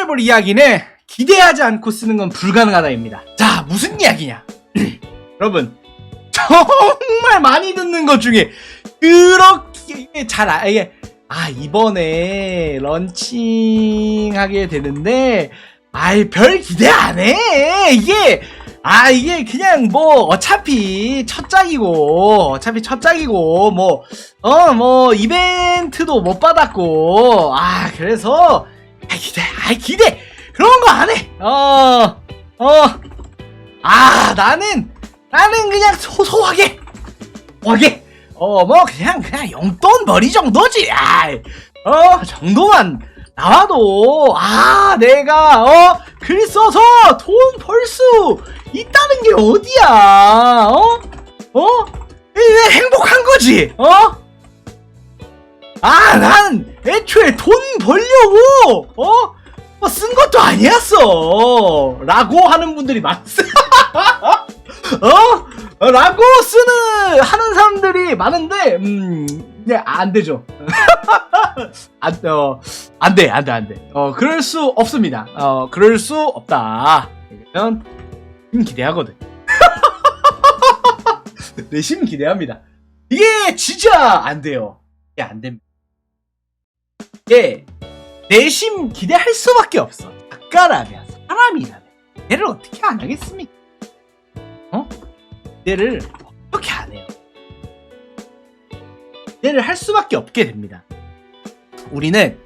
해볼 이야기는 기대하지 않고 쓰는 건 불가능하다입니다. 자, 무슨 이야기냐? 여러분, 정말 많이 듣는 것 중에 그렇게 잘 아, 이게 아 이번에 런칭하게 되는데 아이 별 기대 안 해. 이게 아 이게 그냥 뭐 어차피 첫 짝이고 어차피 첫 짝이고 뭐 어뭐 이벤트도 못 받았고 아 그래서 아 기대 아 기대 그런 거 안 해. 어 어. 아 나는 나는 그냥 소소하게 하게 어 뭐 그냥 그냥 용돈 벌이 정도지 아이, 어 정도만 나와도 아 내가 어 글 써서 돈 벌 수 있다는 게 어디야 어? 어? 이게 행복한 거지 어? 아 난 애초에 돈 벌려고 어? 뭐 쓴 것도 아니었어 라고 하는 분들이 많습니다 어? 라고 쓰는 하는 사람들이 많은데 음, 네, 안 되죠. 안, 어, 안 돼, 안 돼, 안 돼. 어, 그럴 수 없습니다. 어, 그럴 수 없다. 이러면 심 기대하거든. 내심 기대합니다. 이게 진짜 안 돼요. 이게 안 됩니다. 이게 내심 기대할 수밖에 없어. 작가라면 사람이라면 얘를 어떻게 안 하겠습니까? 어? 기대를 어떻게 안 해요? 기대를 할 수밖에 없게 됩니다. 우리는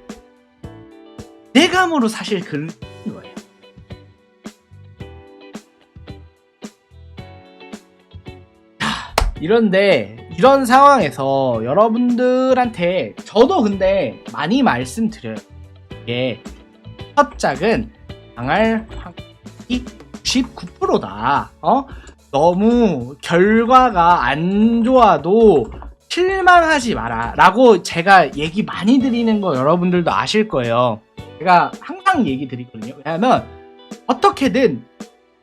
내감으로 사실 쓰는 거예요. 자, 이런데 이런 상황에서 여러분들한테 저도 근데 많이 말씀드려요. 이게 첫 작은 당할 확률이 99%다. 어? 너무 결과가 안 좋아도 실망하지 마라 라고 제가 얘기 많이 드리는 거 여러분들도 아실 거예요 제가 항상 얘기 드리거든요 왜냐하면 어떻게든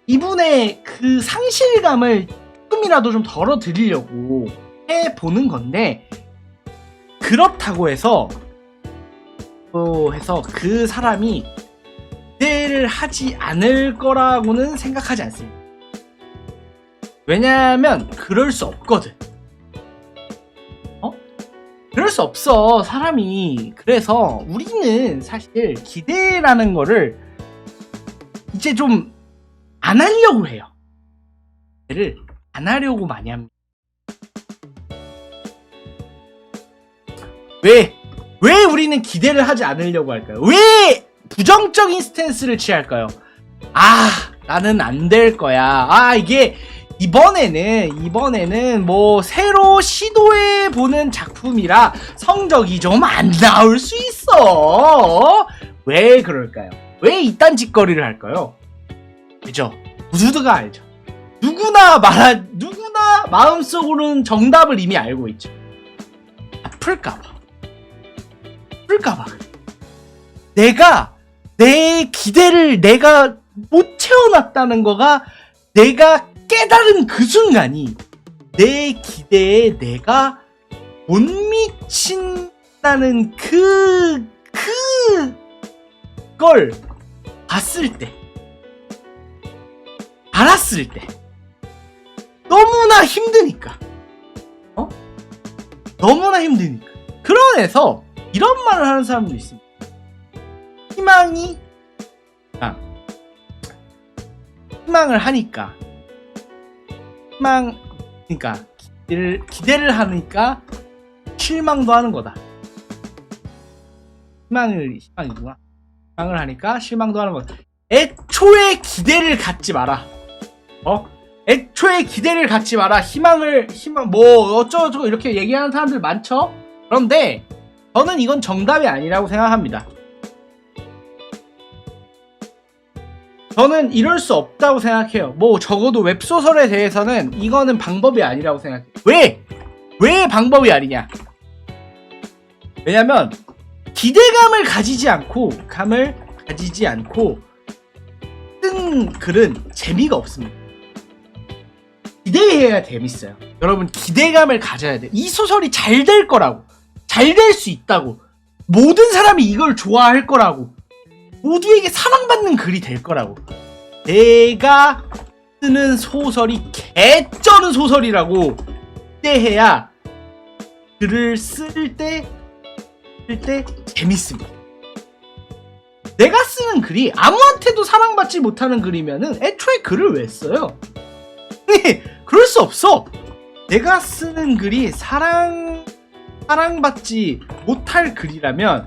이분의 그 상실감을 조금이라도 좀 덜어 드리려고 해보는 건데 그렇다고 해서 또 해서 그 사람이 기대를 하지 않을 거라고는 생각하지 않습니다 왜냐면 그럴 수 없거든. 어? 그럴 수 없어. 사람이. 그래서 우리는 사실 기대라는 거를 이제 좀 안 하려고 해요. 기대를 안 하려고 많이 합니다. 왜? 왜 우리는 기대를 하지 않으려고 할까요? 왜 부정적인 스탠스를 취할까요? 아, 나는 안 될 거야. 아, 이게 이번에는 이번에는 뭐 새로 시도해 보는 작품이라 성적이 좀 안 나올 수 있어. 왜 그럴까요? 왜 이딴 짓거리를 할까요? 그죠? 모두가 알죠. 누구나 말하 누구나 마음속으로는 정답을 이미 알고 있죠. 아플까봐. 아플까봐. 내가 내 기대를 내가 못 채워놨다는 거가 내가 깨달은 그 순간이 내 기대에 내가 못 미친다는 그, 그, 걸 봤을 때, 알았을 때, 너무나 힘드니까. 어? 너무나 힘드니까. 그런 에서 이런 말을 하는 사람도 있습니다. 희망이, 아, 희망을 하니까 희망 그러니까 기대를 기대를 하니까 실망도 하는 거다. 희망을 희망이구나. 희망을 하니까 실망도 하는 거다. 애초에 기대를 갖지 마라. 어? 애초에 기대를 갖지 마라. 희망을 희망 뭐 어쩌고 저쩌고 이렇게 얘기하는 사람들 많죠. 그런데 저는 이건 정답이 아니라고 생각합니다. 저는 이럴 수 없다고 생각해요. 뭐 적어도 웹소설에 대해서는 이거는 방법이 아니라고 생각해요. 왜? 왜 방법이 아니냐? 왜냐면 기대감을 가지지 않고 감을 가지지 않고 쓴 글은 재미가 없습니다. 기대해야 재밌어요. 여러분 기대감을 가져야 돼. 이 소설이 잘 될 거라고, 잘 될 수 있다고, 모든 사람이 이걸 좋아할 거라고 모두에게 사랑받는 글이 될 거라고. 내가 쓰는 소설이 개쩌는 소설이라고 때 해야 글을 쓸 때, 쓸 때 재밌습니다. 내가 쓰는 글이 아무한테도 사랑받지 못하는 글이면은 애초에 글을 왜 써요? 그럴 수 없어. 내가 쓰는 글이 사랑, 사랑받지 못할 글이라면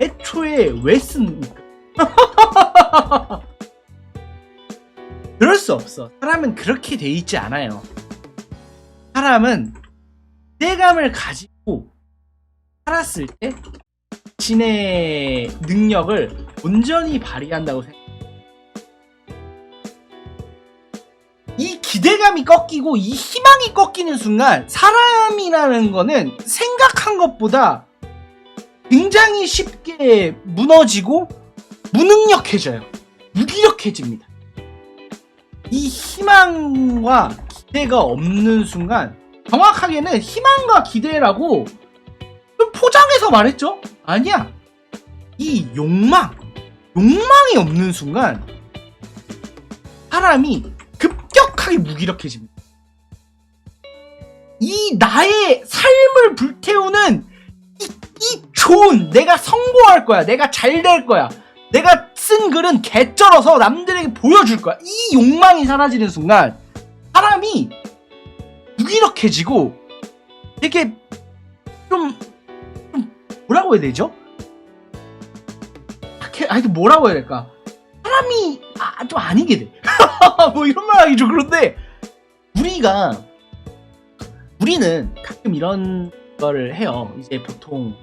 애초에 왜 씁니까? 그럴 수 없어. 사람은 그렇게 돼 있지 않아요. 사람은 기대감을 가지고 살았을 때 자신의 능력을 온전히 발휘한다고 생각해요. 기대감이 꺾이고 이 희망이 꺾이는 순간 사람이라는 거는 생각한 것보다 굉장히 쉽게 무너지고 무능력해져요. 무기력해집니다. 이 희망과 기대가 없는 순간 정확하게는 희망과 기대라고 좀 포장해서 말했죠? 아니야. 이 욕망, 욕망이 없는 순간 사람이 급격하게 무기력해집니다. 이 나의 삶을 불태우는 이, 이 좋은 내가 성공할 거야. 내가 잘 될 거야. 내가 쓴 글은 개쩔어서 남들에게 보여줄 거야. 이 욕망이 사라지는 순간 사람이 무기력해지고 되게 좀, 좀 뭐라고 해야 되죠? 이렇게 아 이게 뭐라고 해야 될까? 사람이 아, 좀 아니게 돼. 뭐 이런 말 하기 좀 그런데 우리가 우리는 가끔 이런 거를 해요. 이제 보통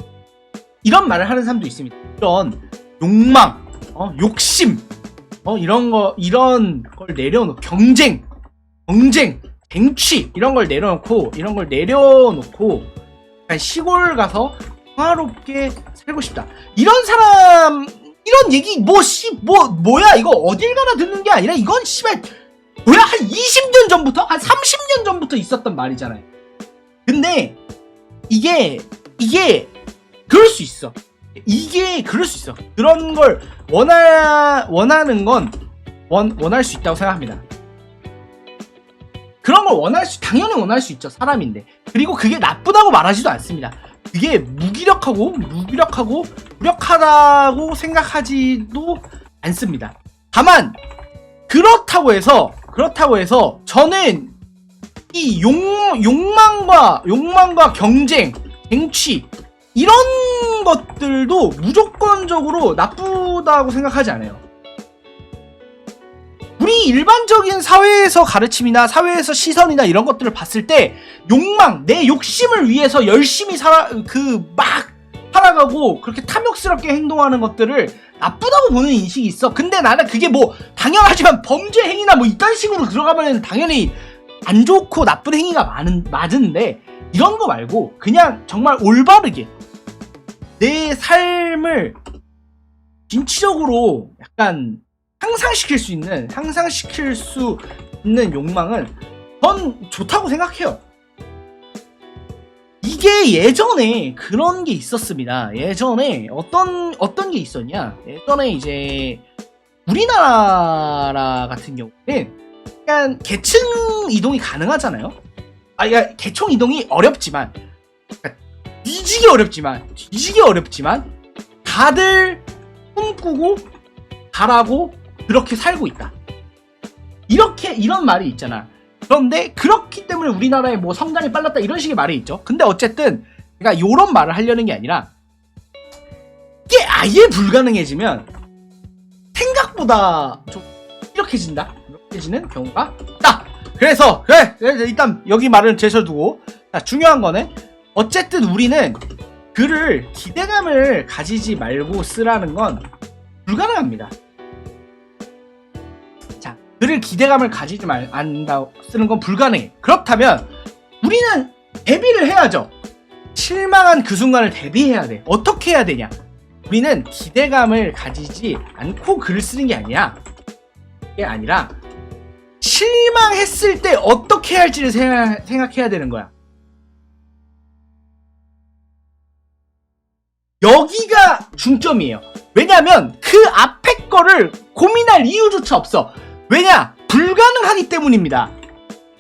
이런 말을 하는 사람도 있습니다. 이런 욕망, 어, 욕심, 어, 이런 거, 이런 걸 내려놓고, 경쟁, 경쟁, 쟁취, 이런 걸 내려놓고, 이런 걸 내려놓고, 시골 가서 평화롭게 살고 싶다. 이런 사람, 이런 얘기, 뭐, 씨, 뭐, 뭐야, 이거 어딜 가나 듣는 게 아니라, 이건, 씨발, 뭐야, 한 20년 전부터? 한 30년 전부터 있었던 말이잖아요. 근데, 이게, 이게, 그럴 수 있어. 이게 그럴 수 있어. 그런 걸 원하 원하는 건 원, 원할 수 있다고 생각합니다. 그런 걸 원할 수 당연히 원할 수 있죠. 사람인데. 그리고 그게 나쁘다고 말하지도 않습니다. 그게 무기력하고 무기력하고 무력하다고 생각하지도 않습니다. 다만 그렇다고 해서 그렇다고 해서 저는 이 욕, 욕망과 욕망과 경쟁, 쟁취 이런 것들도 무조건적으로 나쁘다고 생각하지 않아요. 우리 일반적인 사회에서 가르침이나 사회에서 시선이나 이런 것들을 봤을 때 욕망, 내 욕심을 위해서 열심히 살아 그 막 살아가고 그렇게 탐욕스럽게 행동하는 것들을 나쁘다고 보는 인식이 있어. 근데 나는 그게 뭐 당연하지만 범죄 행위나 뭐 이딴 식으로 들어가면 당연히 안 좋고 나쁜 행위가 많은 맞은데 이런 거 말고 그냥 정말 올바르게 내 삶을 진취적으로 약간 향상시킬 수 있는 향상시킬 수 있는 욕망은 전 좋다고 생각해요. 이게 예전에 그런 게 있었습니다. 예전에 어떤 어떤 게 있었냐? 예전에 이제 우리나라 같은 경우는 약간 계층 이동이 가능하잖아요. 아, 야, 계층 이동이 어렵지만 그러니까 뒤지기 어렵지만 뒤지기 어렵지만 다들 꿈꾸고 바라고 그렇게 살고 있다. 이렇게 이런 말이 있잖아. 그런데 그렇기 때문에 우리나라의 뭐 성장이 빨랐다 이런 식의 말이 있죠. 근데 어쨌든 그러니까 이런 말을 하려는 게 아니라 이게 아예 불가능해지면 생각보다 좀 이렇게진다. 이렇게지는 경우가 있다. 그래서 그래, 그래 일단 여기 말은 제쳐두고 자 중요한 거는 어쨌든 우리는 글을 기대감을 가지지 말고 쓰라는 건 불가능합니다. 자, 글을 기대감을 가지지 말, 않다 쓰는 건 불가능해. 그렇다면 우리는 대비를 해야죠. 실망한 그 순간을 대비해야 돼. 어떻게 해야 되냐? 우리는 기대감을 가지지 않고 글을 쓰는 게 아니라, 게 아니라, 실망했을 때 어떻게 할지를 생각, 생각해야 되는 거야. 여기가 중점이에요. 왜냐면 그 앞에 거를 고민할 이유조차 없어. 왜냐? 불가능하기 때문입니다.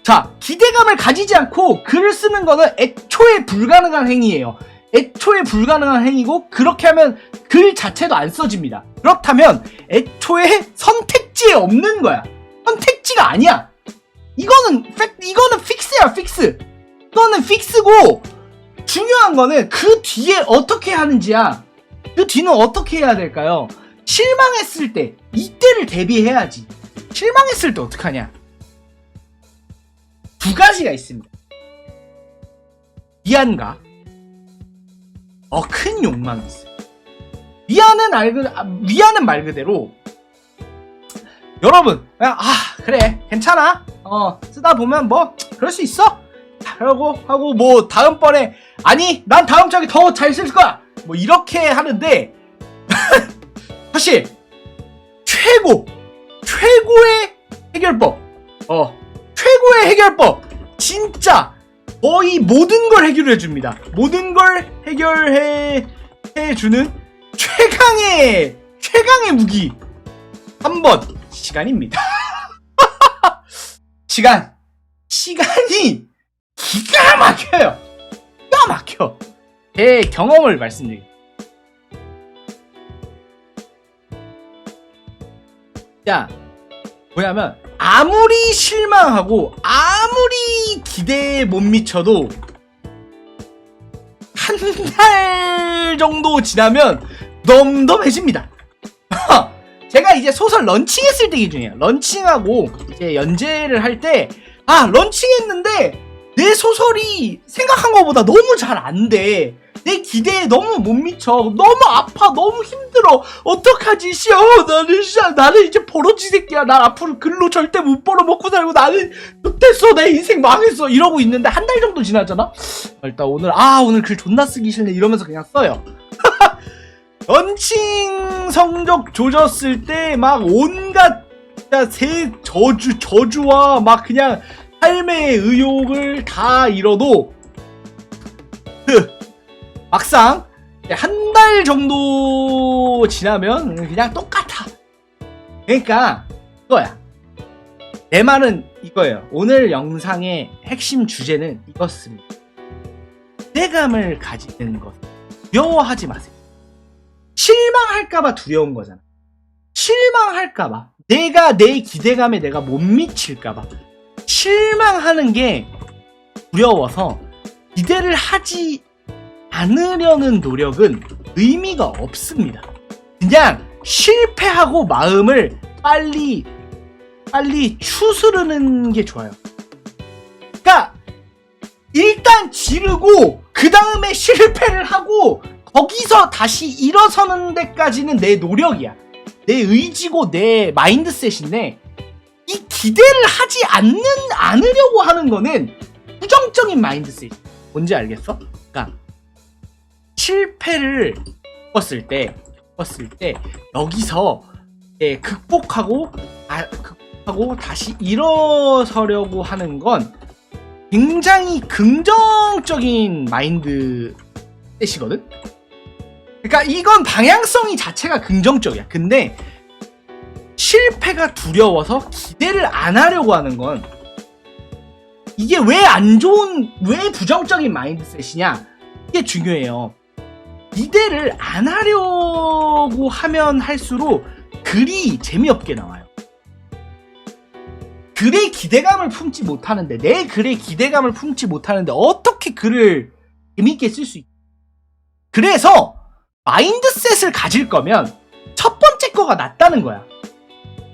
자, 기대감을 가지지 않고 글을 쓰는 거는 애초에 불가능한 행위예요. 애초에 불가능한 행위고 그렇게 하면 글 자체도 안 써집니다. 그렇다면 애초에 선택지에 없는 거야. 선택지가 아니야. 이거는 팩, 이거는 픽스야, 픽스. 이거는 픽스고 중요한 거는 그 뒤에 어떻게 하는지야. 그 뒤는 어떻게 해야 될까요? 실망했을 때 이때를 대비해야지. 실망했을 때 어떡하냐? 두 가지가 있습니다. 미안과 어, 큰 욕망이 있어요. 미안은 알, 그- 아, 미안은 말 그대로 여러분 그냥 아 그래 괜찮아 어 쓰다 보면 뭐 그럴 수 있어 그러고 하고 뭐 다음번에 아니 난 다음 장에 더 잘 쓸 거야 뭐 이렇게 하는데 사실 최고 최고의 해결법. 어 최고의 해결법. 진짜 거의 모든 걸 해결해 줍니다. 모든 걸 해결해 해 주는 최강의 최강의 무기. 3번. 시간입니다. 시간. 시간이 기가 막혀요. 기가 막혀. 제 경험을 말씀드릴게요 자 뭐냐면 아무리 실망하고 아무리 기대에 못 미쳐도 한 달 정도 지나면 넘넘해집니다. 제가 이제 소설 런칭했을 때 기준이에요. 런칭하고 이제 연재를 할 때 아 런칭했는데 내 소설이 생각한 것보다 너무 잘 안 돼. 내 기대에 너무 못 미쳐. 너무 아파. 너무 힘들어. 어떡하지? 씨 어 나는 씨 나는 이제 버러지 새끼야. 난 앞으로 글로 절대 못 벌어 먹고 살고 나는 못했어. 내 인생 망했어. 이러고 있는데 한 달 정도 지났잖아. 일단 오늘 아 오늘 글 존나 쓰기 싫네 이러면서 그냥 써요. 런칭 성적 조졌을 때 막 온갖 새 저주 저주와 막 그냥 삶의 의욕을 다 잃어도 그 막상 한 달 정도 지나면 그냥 똑같아. 그러니까 이거야. 내 말은 이거예요. 오늘 영상의 핵심 주제는 이것입니다. 기대감을 가지는 것. 두려워하지 마세요. 실망할까봐 두려운 거잖아. 실망할까봐. 내가 내 기대감에 내가 못 미칠까봐. 실망하는 게 두려워서 기대를 하지 않으려는 노력은 의미가 없습니다. 그냥 실패하고 마음을 빨리, 빨리 추스르는 게 좋아요. 그러니까, 일단 지르고, 그 다음에 실패를 하고, 거기서 다시 일어서는 데까지는 내 노력이야. 내 의지고 내 마인드셋인데 이 기대를 하지 않는 않으려고 하는 거는 부정적인 마인드셋. 뭔지 알겠어? 그러니까 실패를 겪었을 때, 겪었을 때 여기서 예, 극복하고 아, 극복하고 다시 일어서려고 하는 건 굉장히 긍정적인 마인드셋이거든. 그러니까 이건 방향성이 자체가 긍정적이야. 근데 실패가 두려워서 기대를 안 하려고 하는 건 이게 왜 안 좋은 왜 부정적인 마인드셋이냐? 이게 중요해요. 기대를 안 하려고 하면 할수록 글이 재미없게 나와요. 글에 기대감을 품지 못하는데 내 글에 기대감을 품지 못하는데 어떻게 글을 재미있게 쓸 수 있? 그래서 마인드셋을 가질 거면 첫 번째 거가 낫다는 거야.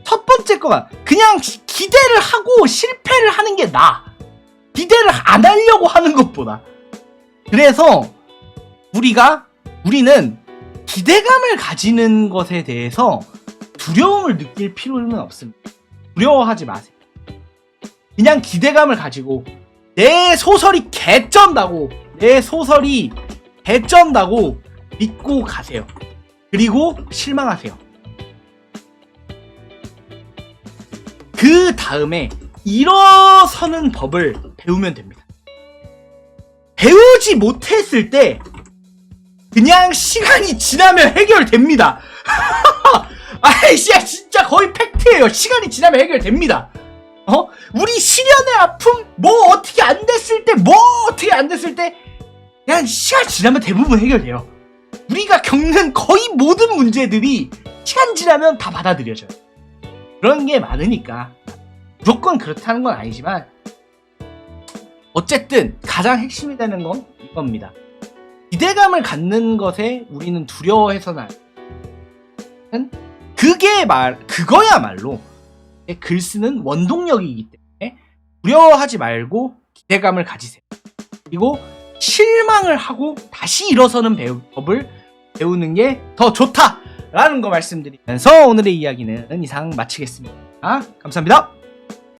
첫 번째 거가 그냥 기- 기대를 하고 실패를 하는 게 나아. 기대를 안 하려고 하는 것보다. 그래서 우리가 우리는 기대감을 가지는 것에 대해서 두려움을 느낄 필요는 없습니다. 두려워하지 마세요. 그냥 기대감을 가지고 내 소설이 개쩐다고 내 소설이 개쩐다고 믿고 가세요. 그리고 실망하세요. 그 다음에 일어서는 법을 배우면 됩니다. 배우지 못했을 때 그냥 시간이 지나면 해결됩니다. 아이씨, 진짜 거의 팩트예요. 시간이 지나면 해결됩니다. 어? 우리 시련의 아픔, 뭐 어떻게 안 됐을 때, 뭐 어떻게 안 됐을 때, 그냥 시간 지나면 대부분 해결돼요. 우리가 겪는 거의 모든 문제들이 시간 지나면 다 받아들여져요. 그런 게 많으니까. 무조건 그렇다는 건 아니지만, 어쨌든 가장 핵심이 되는 건 이겁니다. 기대감을 갖는 것에 우리는 두려워해서는. 그게 말, 그거야말로 글 쓰는 원동력이기 때문에 두려워하지 말고 기대감을 가지세요. 그리고 실망을 하고 다시 일어서는 배우, 법을 배우는 게 더 좋다라는 거 말씀드리면서 오늘의 이야기는 이상 마치겠습니다. 감사합니다.